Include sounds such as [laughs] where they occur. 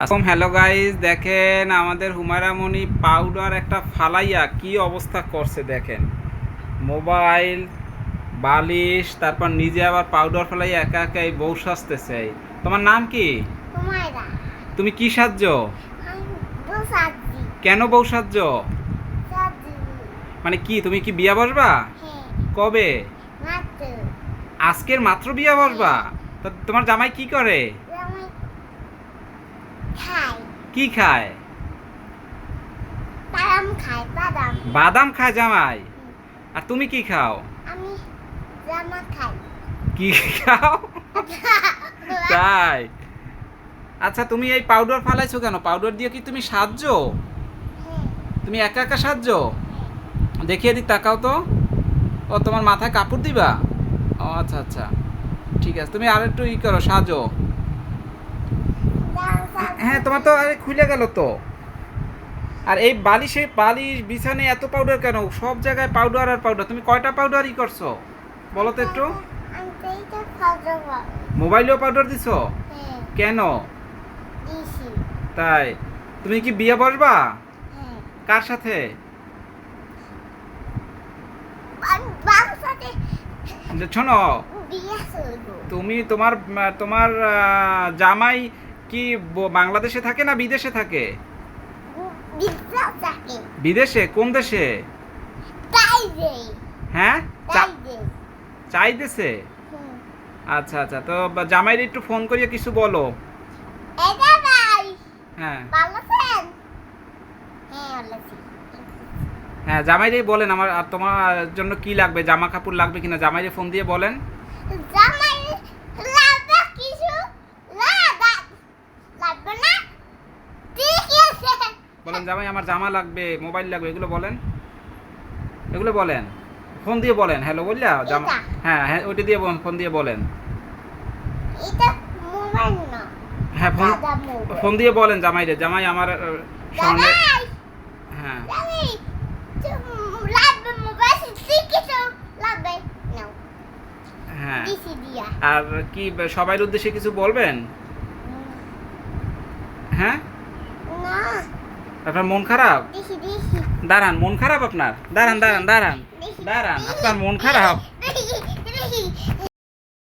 আসসালাম hello guys দেখেন আমাদের হুমায়রা মনি পাউডার একটা ফালাইয়া কি অবস্থা করছে দেখেন। মোবাইল বালিশ তারপর নিজে আবার পাউডার ফালাইয়া একা একা এই বউ সাজতেছে তোমার নাম কি? তুমি কি বসাচ্ছি কেন বউ সাজি মানে কি তুমি কি বিয়া বসবা? হ্যাঁ। কবে? আজকের মাত্র বিয়া বসবা? তা তোমার জামাই কি করে? খাই কি খায়? বাদাম খাই বাদাম। বাদাম খায় জামাই? আর তুমি কি খাও? আমি জামা খাই। কি খাও? [laughs] তাই। আচ্ছা তুমি এই পাউডার ফালাইছো কেন? পাউডার দিয়ে কি তুমি হ্যাঁ। তুমি একা একা সাজছো? দেখিয়ে দিক তাকাও তো। ও তোমার মাথায় কাপড় দিবা? ও আচ্ছা আচ্ছা। ঠিক আছে তুমি আর একটু ই করো সাজো। হ্যাঁ তোমার তো আরে খুলে গেল তো। আর এই বালিশে বালিশ বিছানে এত পাউডার কেন? সব জায়গায় পাউডার আর পাউডার তুমি কয়টা পাউডার ই করছ? বলো তো একটু। মোবাইলেও পাউডার দিছো? কেন? তাই। তুমি কি বিয়ে বসবা? কার সাথে? শোনো তুমি তোমার তোমার জামাই কি বাংলাদেশে থাকে না বিদেশে থাকে? বিদেশে? কোন দেশে? হ্যাঁ? চাইতেছে? হুম আচ্চ্ছা আচ্ছা তো জামাইরে একটু ফোন করিয়ে কিছু বলো। হ্যাঁ। হ্যাঁ বলেন আমার, আর তোমার জন্য কি লাগবে? জামা কাপড় লাগবে কিনা? জামাইরে ফোন দিয়ে বলেন। জামাই লাগবে কিছু লাগা লাগবে না ঠিক আছে বলেন জামাই আমার জামা লাগবে মোবাইল লাগবে এগুলো বলেন। এগুলো বলেন। ফোন দিয়ে বলেন হ্যালো বললা? জামা হ্যাঁ হ্যাঁ ওইটা দিয়ে বল- ফোন দিয়ে বলেন। হ্যাঁ ফোন ফোন দিয়ে বলেন জামাইরে জামাই আমার সামনে জামাই! হ্যাঁ। লাগবে নাও। হ্যাঁ। আর কি সবাই উদ্দেশ্যে কিছু বলবেন? হ্যাঁ? না। আপনার মন খারাপ? দাঁড়ান মন খারাপ আপনার? দাঁড়ান দাঁড়ান দাঁড়ান। দাঁড়ান আপনার মন খারাপ।